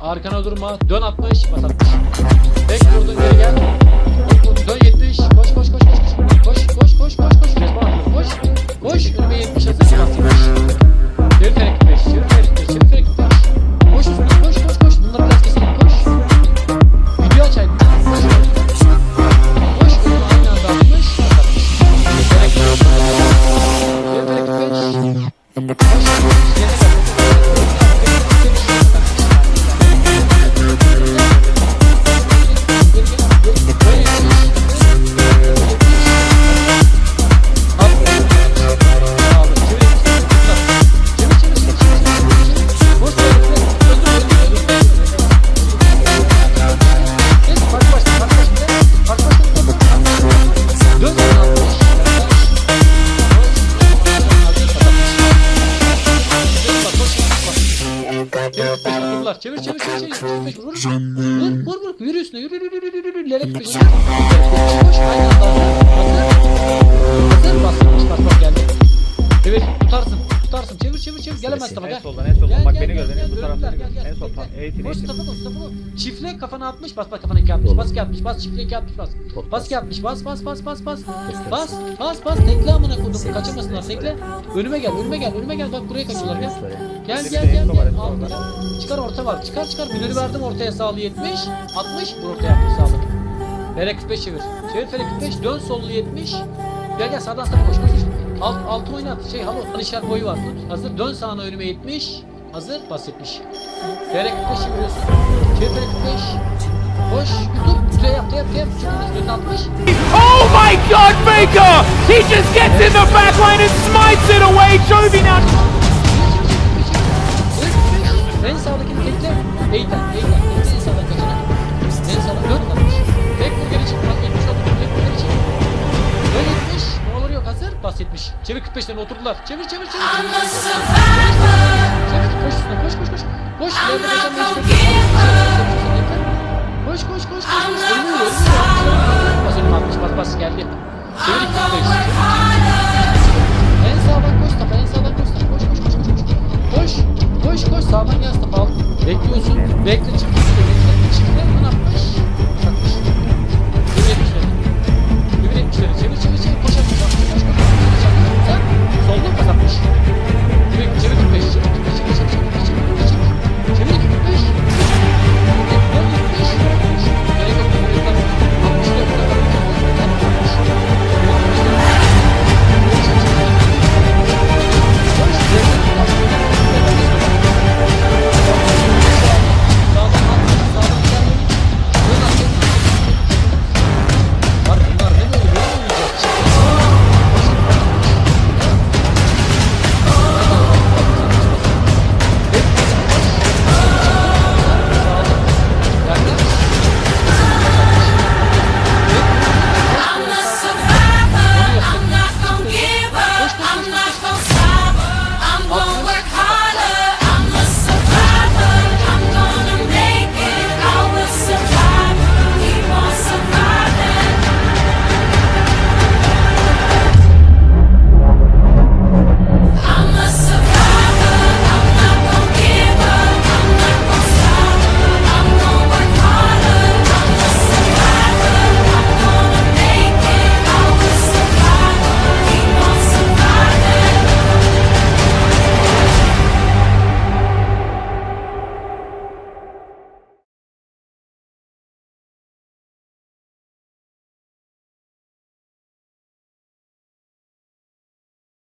Arkana durma. Dön 60. Bas 60. Tek vurdun geri gel. Dön 70. Koş koş koş koş. Koş koş koş koş koş. Resmen atıyor. Koş. Koş. Önüme 70 hazır. Bas 70. Çevir ferek 5. Çevir ferek 5. Çevir ferek 5. Koş üstüne koş koş koş. Bunları biraz keselim. Koş. Video aç aydın. Koş. Koş. Önüme aynı anda 60. Bas 60. Ferek 5. Çevir ferek 5. Koş. Çevir çevir çevir çevir çevir çevir vur vur vur vur yürü üstüne yürü yürü yürü yürü yürü. Lerek peş koş aynı anda hazır hazır bas bas bas geldi. Çevir tutarsın tutarsın. Çevir çevir çevir. Gelemez tabi En gel gel, gel, En sol. gel. Eğitim Boş eğitim. tafa bas. Çiftle kafana atmış bas bak kafana iki atmış bas iki atmış bas çiftle iki atmış bas. Bas iki atmış bas bas bas bas bas. Bas bas bas tekle amına kodum kaçırmasınlar tekle. Önüme gel önüme gel önüme gel bak buraya kaçıyorlar gel. Gel gel gel gel. Al, gel. Çıkar orta var çıkar çıkar. Minörü verdim ortaya sağlı 70. 60 vur ortaya 60 sağlı. Ferek 45 çevir. Çevir Ferek 45 dön sollu 70. Gel gel sağdan sağa koş koş koş. Alt, altı oynat. Şey halo. Alişer boyu var. Tut. Hazır. Dön sağına önüme 70. Hazır. Bas 70. Ferek 45 çeviriyorsun. Çevir Ferek 45. Koş. Dur. T yap. Yap. Yap. Çıkın. Dön 60. Oh my god, Baker! He just gets in the back line and smites it away. Jovi now. En sağdakini tekle. Eğiten. Tekle en sağdan kaçana. En sağdan dön atmış. Tek vur geri çık. Bak 70 oldu. Tek vur geri çık. Dön 70. Ne olur yok hazır. 70. Çevir 45'lerini oturdular. Çevir çevir çevir. çevir. Koş üstüne koş koş koş. Koş. Koş koş koş koş. Ölmüyor ölmüyor. Bas önüme atmış bas bas geldi. Çevir ikramdayız. En sağdan koş Mustafa en sağdan koş Mustafa. Koş koş koş koş. Koş koş koş sağdan gel al. Bekliyorsun. Bekle çık.